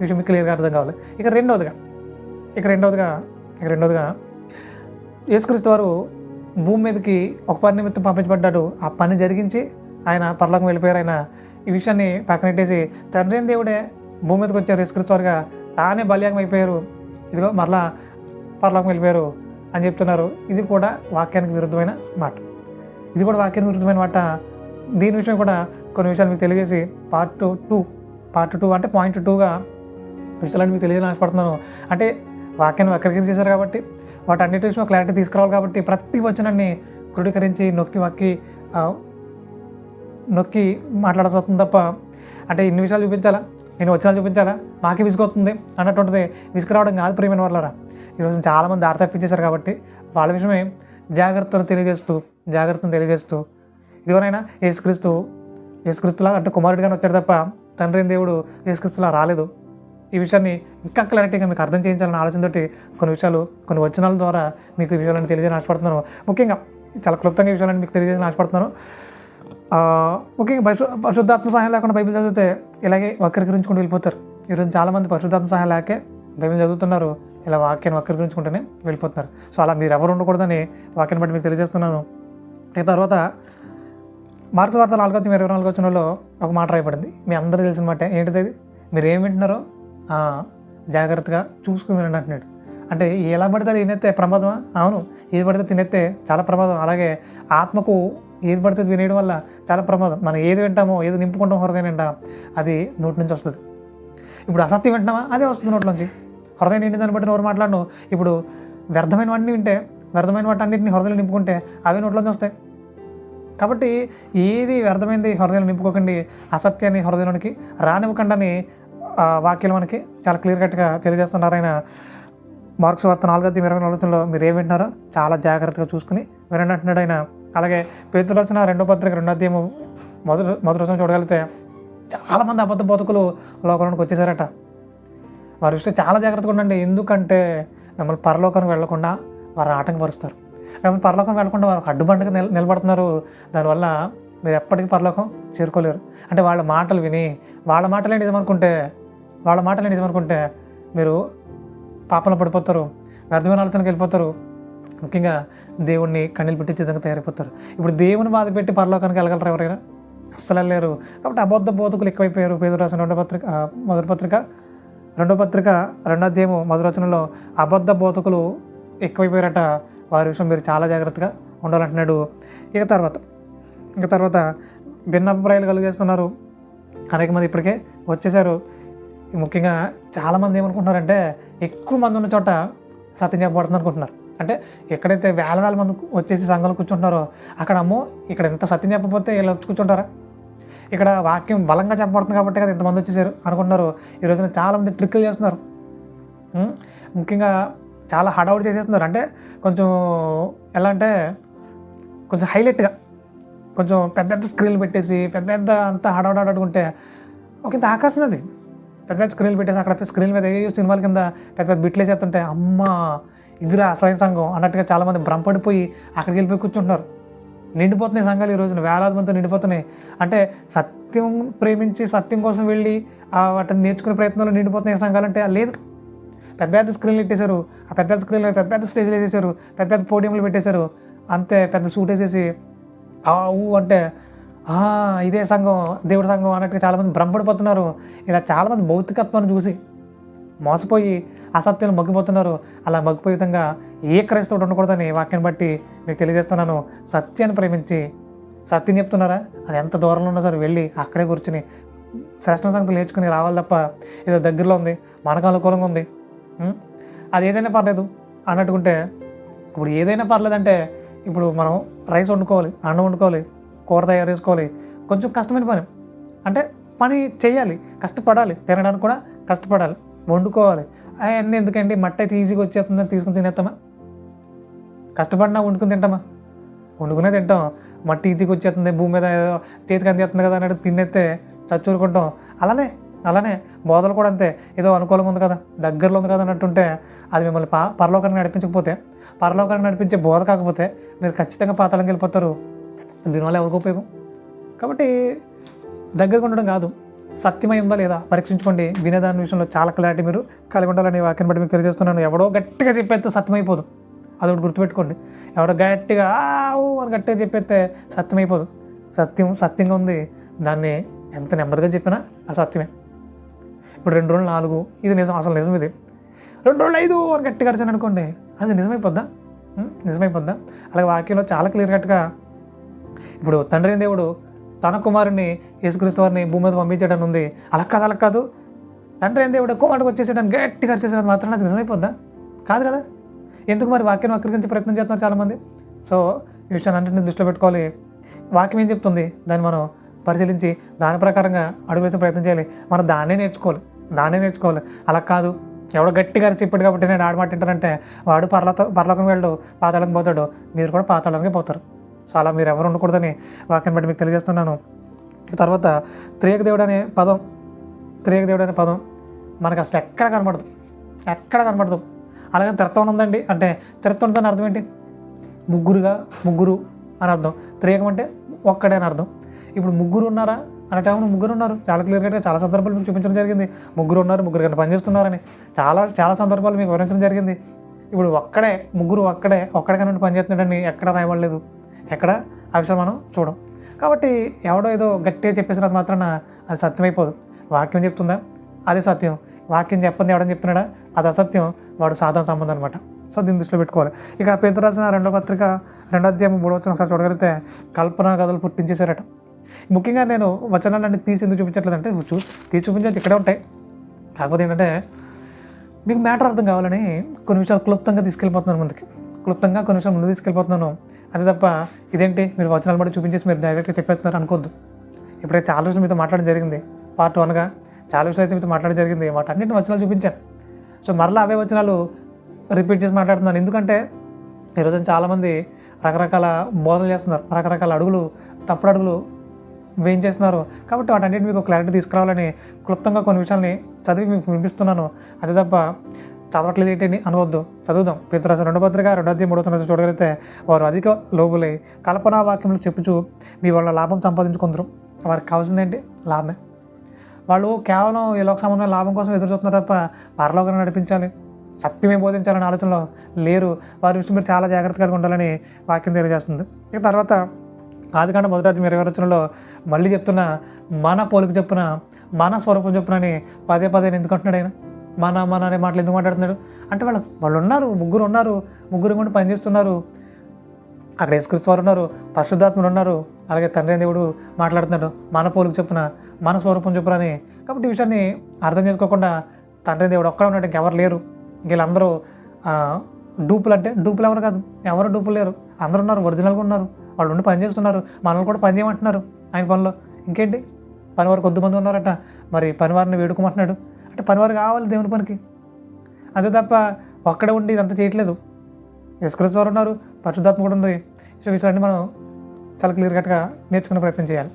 విషయం మీకు క్లియర్గా అర్థం కావాలి. ఇక రెండవదిగా ఇక రెండవదిగా ఇక రెండవదిగా యేసుక్రీస్తు వారు భూమి మీదకి ఒక పని నిమిత్తం పంపించబడ్డాడు. ఆ పని జరిగించి ఆయన పరలోకం వెళ్ళిపోయారు. ఆయన ఈ విషయాన్ని పక్కనెట్టేసి తండ్రి దేవుడే భూమి మీదకి వచ్చారు. యేసుక్రీస్తు వారుగా తానే బలియాగం అయిపోయారు. ఇదిగో మరలా పరలోకం వెళ్ళిపోయారు అని చెప్తున్నారు. ఇది కూడా వాక్యానికి విరుద్ధమైన మాట. ఇది కూడా వాక్యానికి విరుద్ధమైన మాట. దీని విషయం కూడా కొన్ని విషయాలు మీకు తెలియజేసి పార్ట్ టూ పార్ట్ టూ అంటే పాయింట్ టూగా విషయాలని మీకు తెలియజేయాలని ఆశపడుతున్నాను అంటే వాక్యాన్ని వక్రీకరించి చేశారు కాబట్టి వాటి అన్నిటి విషయంలో క్లారిటీ తీసుకురావాలి కాబట్టి ప్రతి వచనాన్ని క్రోడీకరించి నొక్కి వక్కి నొక్కి మాట్లాడాల్సి తప్ప అంటే ఇన్ని విషయాలు చూపించాలా? నేను వచనాలు చూపించాలా? మాకే విసుగొస్తుంది అన్నటువంటిది విసుకురావడం కాదు ప్రియమైన వాళ్ళరా. ఈరోజు చాలామంది దారి తప్పించేశారు కాబట్టి వాళ్ళ విషయమే జాగ్రత్తలు తెలియజేస్తూ జాగ్రత్తను తెలియజేస్తూ ఇదిగోనైనా యేసుక్రీస్తు యేసుక్రీస్తులా అంటే కుమారుడిగానే వచ్చాడు తప్ప తండ్రి దేవుడు యేసుక్రీస్తులా రాలేదు. ఈ విషయాన్ని ఇంకా క్లారిటీగా మీకు అర్థం చేయించాలన్న ఆలోచనతోటి కొన్ని విషయాలు కొన్ని వచనాల ద్వారా మీకు ఈ విషయాలను తెలియజేయని ఆశపడుతున్నాను. ముఖ్యంగా చాలా క్లుప్తంగా ఈ విషయాలను మీకు తెలియజేయని ఆశపడుతున్నాను. ముఖ్యంగా పరిశు పరిశుద్ధాత్మ సహాయం లేకుండా బైబిల్ చదివితే ఇలాగే వక్రీకరించుకుంటూ వెళ్ళిపోతారు. ఈరోజు చాలామంది పరిశుద్ధాత్మ సహాయం లేకే బైబిల్ చదువుతున్నారు. ఇలా వాక్యాన్ని వక్రీకరించుకుంటూనే వెళ్ళిపోతున్నారు. సో అలా మీరు ఎవరు ఉండకూడదని వాక్యాన్ని బట్టి మీకు తెలియజేస్తున్నాను. ఇక తర్వాత మార్చి వార్త నాలుగో అధ్యాయం ఇరవై నాలుగు వచ్చినలో ఒక మాట రాయబడింది. మీ అందరూ తెలిసిన మాట ఏంటిది మీరు ఏం వింటున్నారో జాగ్రత్తగా చూసుకుని వినండి అంటున్నాడు. అంటే ఎలా పడితే అది తినేస్తే ప్రమాదమా? అవును. ఏది పడితే తినేస్తే చాలా ప్రమాదం. అలాగే ఆత్మకు ఏది పడితే వినేయడం వల్ల చాలా ప్రమాదం. మనం ఏది వింటామో ఏది నింపుకుంటాం హృదయం నిండా అది నోటి నుంచి వస్తుంది. ఇప్పుడు అసత్యం వింటున్నామా? అదే వస్తుంది నోట్లోంచి హృదయం నిండి దాన్ని బట్టి నోరు మాట్లాడను ఇప్పుడు వ్యర్థమైన వాటిని వింటే వ్యర్థమైన వాటి అన్నింటిని హృదయం నింపుకుంటే అవే నోట్లోంచి వస్తాయి. కాబట్టి ఏది వ్యర్థమైంది హృదయం నింపుకోకండి. అసత్యాన్ని హృదయంలోనికి రానివ్వకండి ఆ వాక్యాలు మనకి చాలా క్లియర్ కట్గా తెలియజేస్తున్నారు. ఆయన మార్క్స్ వార్త నాలుగో అధ్యాయం ఇరవై నాలుగులో మీరు ఏం వింటున్నారో చాలా జాగ్రత్తగా చూసుకుని వినండి అంటున్నాడు ఆయన. అలాగే పేతులు రాసిన రెండో పత్రిక రెండో అధ్యాయం మొదటి మొదటి రోజున చూడగలిగితే చాలామంది అబద్ధ బతుకులు లోకంలోకి వచ్చేసారట. వారి విషయం చాలా జాగ్రత్తగా ఉండండి. ఎందుకంటే మిమ్మల్ని పరలోకానికి వెళ్ళకుండా వారు ఆటంకపరుస్తారు మిమ్మల్ని పరలోకం వెళ్ళకుండా వారు అడ్డుబండగా నిల నిలబడుతున్నారు. దానివల్ల మీరు ఎప్పటికీ పరలోకం చేరుకోలేరు. అంటే వాళ్ళ మాటలు విని వాళ్ళ మాటలే నిజమనుకుంటే వాళ్ళ మాటలే నిజమనుకుంటే మీరు పాపంలో పడిపోతారు వ్యర్థమైన ఆలోచనకి వెళ్ళిపోతారు. ముఖ్యంగా దేవుణ్ణి కన్నీళ్ళు పెట్టించే విధంగా తయారైపోతారు. ఇప్పుడు దేవుని బాధ పెట్టి పరలోకానికి వెళ్ళగలరు ఎవరైనా? అస్సలు వెళ్ళలేరు. కాబట్టి అబద్ధ బోధకులు ఎక్కువైపోయారు. పేద రాసిన రెండో పత్రిక మొదటి పత్రిక రెండో పత్రిక రెండో అధ్యాయము మొదటి అబద్ధ బోధకులు ఎక్కువైపోయారట. వారి విషయం మీరు చాలా జాగ్రత్తగా ఉండాలంటున్నాడు. ఇక తర్వాత ఇక తర్వాత భిన్నాభిప్రాయాలు కలిగేస్తున్నారు. అనేక మంది ఇప్పటికే వచ్చేసారు ముఖ్యంగా చాలామంది ఏమనుకుంటున్నారంటే ఎక్కువ మంది ఉన్న చోట సత్యం చెప్పబడుతుంది అనుకుంటున్నారు. అంటే ఎక్కడైతే వేల వేల మంది వచ్చేసి సంఘాలు కూర్చుంటున్నారో అక్కడ అమ్మో ఇక్కడ ఎంత సత్యం చెప్పకపోతే వీళ్ళు కూర్చుంటారా? ఇక్కడ వాక్యం బలంగా చెప్పబడుతుంది కాబట్టి కదా ఇంతమంది వచ్చేసారు అనుకుంటున్నారు. ఈ రోజున చాలామంది ట్రిక్కులు చేస్తున్నారు. ముఖ్యంగా చాలా హడావుడి చేసేస్తున్నారు. అంటే కొంచెం ఎలా అంటే కొంచెం హైలైట్గా కొంచెం పెద్ద పెద్ద స్క్రీన్లు పెట్టేసి పెద్ద పెద్ద అంతా హడావుడి ఒక ఇంత ఆకర్షణ అది. పెద్ద పెద్ద స్క్రీన్లు పెట్టేసి అక్కడ స్క్రీన్ మీద ఏ సినిమాల కింద పెద్ద పెద్ద బిట్లు వేసేస్తుంటే అమ్మ! ఇదిరా అసలైన సంఘం అన్నట్టుగా చాలామంది భ్రమపడిపోయి అక్కడికి వెళ్ళిపోయి కూర్చుంటున్నారు. నిండిపోతున్నాయి సంఘాలు ఈ రోజున వేలాది మందితో నిండిపోతున్నాయి. అంటే సత్యం ప్రేమించి సత్యం కోసం వెళ్ళి ఆ వాటిని నేర్చుకునే ప్రయత్నంలో నిండిపోతున్నాయి సంఘాలు అంటే లేదు. పెద్ద పెద్ద స్క్రీన్లు పెట్టేశారు ఆ పెద్ద పెద్ద స్క్రీన్లు పెద్ద పెద్ద స్టేజ్లు వేసేసారు పెద్ద పెద్ద పోడియంలు పెట్టేశారు అంతే పెద్ద సూట్ వేసేసి ఆ ఊ అంటే ఇదే సంఘం దేవుడి సంఘం అన్నట్టుగా చాలామంది భ్రమపడిపోతున్నారు. ఇలా చాలామంది భౌతికత్వాన్ని చూసి మోసపోయి అసత్యం మగ్గిపోతున్నారు. అలా మగ్గిపోయే విధంగా ఏ క్రైస్తవుడు ఉండకూడదని వాక్యాన్ని బట్టి మీకు తెలియజేస్తున్నాను. సత్యాన్ని ప్రేమించి సత్యం చెప్తున్నారా? అది ఎంత దూరంలో ఉన్నా సరే వెళ్ళి అక్కడే కూర్చుని శ్రేష్ఠ సంగతులు నేర్చుకుని రావాలి తప్ప ఏదో దగ్గరలో ఉంది మనకు అనుకూలంగా ఉంది. అది ఏదైనా పర్లేదు అన్నట్టుకుంటే ఇప్పుడు ఏదైనా పర్లేదంటే ఇప్పుడు మనం రైస్ వండుకోవాలి అన్నం వండుకోవాలి కూర తయారు చేసుకోవాలి. కొంచెం కష్టమైన పని. అంటే పని చేయాలి. కష్టపడాలి. తినడానికి కూడా కష్టపడాలి. వండుకోవాలి. అవన్నీ ఎందుకండి? మట్టి అయితే ఈజీగా వచ్చేస్తుందని తీసుకుని తినేస్తామా కష్టపడినా వండుకుని తింటామా? వండుకునే తింటాం. మట్టి ఈజీగా వచ్చేస్తుంది. భూమి మీద ఏదో చేతికి అందిస్తుంది కదా అన్నట్టు తినేస్తే చచ్చూరుకుంటాం. అలానే అలానే బోధలు కూడా అంతే. ఏదో అనుకూలంగా ఉంది కదా దగ్గరలో ఉంది కదా అన్నట్టుంటే అది మిమ్మల్ని పా పరలోకానికి నడిపించకపోతే పరలోకానికి నడిపించే బోధ కాకపోతే మీరు ఖచ్చితంగా పాతాళంకి వెళ్ళిపోతారు. దీనివల్ల ఎవరికి ఉపయోగం? కాబట్టి దగ్గరగా ఉండడం కాదు. సత్యమై ఉందా లేదా? పరీక్షించుకోండి. వినేదాని విషయంలో చాలా క్లారిటీ మీరు కలిగి ఉండాలని వాక్యం బట్టి మీకు తెలియజేస్తున్నాను. ఎవడో గట్టిగా చెప్పేస్తే సత్యమైపోదు. అది ఒకటి గుర్తుపెట్టుకోండి. ఎవడో గట్టిగా "ఆవు" అని గట్టిగా చెప్పేస్తే సత్యమైపోదు. సత్యం సత్యంగా ఉంది. దాన్ని ఎంత నెమ్మదిగా చెప్పినా ఆ సత్యమే. ఇప్పుడు రెండు రోజులు నాలుగు ఇది నిజం అసలు నిజం ఇది. రెండు రోజులు ఐదు అని గట్టిగా అరిచాను అనుకోండి అది నిజమైపోద్దా? నిజమైపోద్దా? అలాగే వాక్యంలో చాలా క్లియర్ కట్గా ఇప్పుడు తండ్రి దేవుడు తన కుమారుని యేసుక్రీస్తు వారిని భూమి మీద పంపించడం ఉంది. అలా కాదు అలా కాదు. తండ్రి అయిన దేవుడు కుమారుడికి వచ్చేసేయడానికి గట్టిగా అరిచేసేది మాత్రం అది నిజమైపోద్దా? కాదు కదా? ఎందుకు మరి వాక్యం వక్రీకరించే ప్రయత్నం చేస్తున్నారు చాలామంది? సో ఈ విషయాన్ని అన్నింటినీ దృష్టిలో పెట్టుకోవాలి. వాక్యం ఏం చెప్తుంది? దాన్ని మనం పరిశీలించి దాని ప్రకారంగా అడుగు వేసే ప్రయత్నం చేయాలి. మనం దాన్నే నేర్చుకోవాలి. దాన్నే నేర్చుకోవాలి. అలా కాదు. ఎవడో గట్టిగా చెప్పాడు కాబట్టి నేను ఆడమాట తింటానంటే వాడు పర్లతో పర్లోకం వెళ్ళడు పాతాళంకి పోతాడు. మీరు కూడా పాతాళానికి పోతారు. సో అలా మీరు ఎవరు ఉండకూడదని వాక్యం బట్టి మీకు తెలియజేస్తున్నాను. తర్వాత త్రియక దేవుడు అనే పదం త్రియక దేవుడు అనే పదం మనకు అసలు ఎక్కడ కనబడదు. ఎక్కడ కనబడదు. అలాగే తిరత్వం ఉందండి. అంటే తిరత్వం ఉందని అర్థం ఏంటి? ముగ్గురుగా ముగ్గురు అని అర్థం. త్రియకం అంటే ఒక్కడే అని అర్థం. ఇప్పుడు ముగ్గురు ఉన్నారా? అనే టైంలో ముగ్గురు ఉన్నారు. చాలా క్లియర్గా చాలా సందర్భాలు మీకు చూపించడం జరిగింది. ముగ్గురు ఉన్నారు ముగ్గురు గంట పనిచేస్తున్నారని. చాలా చాలా సందర్భాలు మీకు వివరించడం జరిగింది. ఇప్పుడు ఒక్కడే ముగ్గురు ఒక్కడే ఒక్కడే కనుక పనిచేస్తున్నాడని ఎక్కడ రాయబడలేదు. ఎక్కడ ఆ విషయం మనం చూడం. కాబట్టి ఎవడో ఏదో గట్టిగా చెప్పేసినంత మాత్రాన అది సత్యమైపోదు. వాక్యం చెప్తుందా? అదే సత్యం. వాక్యం చెప్పండి ఎవడని చెప్తున్నాడా? అది అసత్యం. వాడు సాధారణ సంబంధం అనమాట సో దీన్ని దృష్టిలో పెట్టుకోవాలి. ఇక పేదరు రాసిన రెండో పత్రిక రెండో అధ్యాయం మూడో వచ్చిన ఒకసారి చూడగలిగితే కల్పన కథలు పుట్టించేశారట. ముఖ్యంగా నేను వచనాలన్నీ తీసి ఎందుకు చూపించట్లేదంటే చూ తీసి చూపించచ్చు ఇక్కడే ఉంటాయి. కాకపోతే ఏంటంటే మీకు మ్యాటర్ అర్థం కావాలని కొన్ని విషయాలు క్లుప్తంగా తీసుకెళ్ళిపోతున్నాను ముందుకి. క్లుప్తంగా కొన్ని విషయాలు ముందు తీసుకెళ్ళిపోతున్నాను. అదే తప్ప ఇదేంటి? మీరు వచనాలు బట్టి చూపించేసి మీరు డైరెక్ట్గా చెప్పేస్తున్నారు అనుకోద్దు ఇప్పుడైతే చాలా విషయాలు మీతో మాట్లాడడం జరిగింది. పార్ట్ వన్గా చాలా విషయాలు అయితే మీతో మాట్లాడడం జరిగింది. వాటి అన్నింటిని వచనాలు చూపించాను. సో మరలా అవే వచనాలు రిపీట్ చేసి మాట్లాడుతున్నాను. ఎందుకంటే ఈరోజు చాలామంది రకరకాల బోధనలు చేస్తున్నారు. రకరకాల అడుగులు తప్పుడు అడుగులు వేయించేస్తున్నారు. కాబట్టి వాటన్నిటి మీకు క్లారిటీ తీసుకురావాలని క్లుప్తంగా కొన్ని విషయాల్ని చదివి మీకు వినిపిస్తున్నాను. అదే తప్ప చదవట్లేదు ఏంటి అనవద్దు. చదువుదాం. పితృరాశ రెండో పత్రిక రెండో అధ్యాయం మూడో సంవత్సరం చూడగలిగితే వారు అధిక లోబులై కల్పనా వాక్యములు చెప్పుచు మీ వాళ్ళ లాభం సంపాదించుకుందరు. వారికి కావాల్సింది ఏంటి? లాభమే. వాళ్ళు కేవలం ఈ లోక సంబంధమైన లాభం కోసం ఎదురు చూస్తున్నారు తప్ప పరలోకం నడిపించాలి. సత్యమే బోధించాలనే ఆలోచనలో లేరు. వారి విషయం మీరు చాలా జాగ్రత్తగా ఉండాలని వాక్యం తెలియజేస్తుంది. ఇక తర్వాత ఆదికాండ మొదటి ఇరవై రచనలో మళ్ళీ చెప్తున్న మన పోలిక చెప్పున మన స్వరూపం చెప్పునని పదే పదే ఎందుకు అంటున్నాడు ఆయన? మన మన అనే మాటలు ఎందుకు మాట్లాడుతున్నాడు? అంటే వాళ్ళు వాళ్ళు ఉన్నారు ముగ్గురు ఉన్నారు ముగ్గురు కూడా పనిచేస్తున్నారు. అక్కడ యేసుక్రీస్తు వారు ఉన్నారు పరిశుద్ధాత్ములు ఉన్నారు. అలాగే తండ్రి దేవుడు మాట్లాడుతున్నాడు. మన పోలిక చెప్పున మన స్వరూపం చెప్పున అని. కాబట్టి ఈ విషయాన్ని అర్థం చేసుకోకుండా తండ్రి దేవుడు ఒక్కడ ఉన్నాడు ఇంకెవరు లేరు. వీళ్ళందరూ డూపులు అంటే డూపులు ఎవరు కాదు. ఎవరు డూపులు లేరు. అందరూ ఉన్నారు ఒరిజినల్గా ఉన్నారు. వాళ్ళు ఉండి పని చేస్తున్నారు మనల్ని కూడా పని చేయమంటున్నారు ఆయన పనిలో. ఇంకేంటి? పనివారు కొద్దిమంది ఉన్నారట. మరి పనివారిని వేడుకోమంటున్నాడు. అంటే పనివారు కావాలి దేవుని పనికి. అంతే తప్ప ఒక్కడే ఉండి ఇదంతా చేయట్లేదు. యేసుక్రీస్తు ఉన్నారు పరిశుద్ధాత్మ కూడా ఉంది. సో విషయాన్ని మనం చాలా క్లియర్ కట్గా నేర్చుకునే ప్రయత్నం చేయాలి.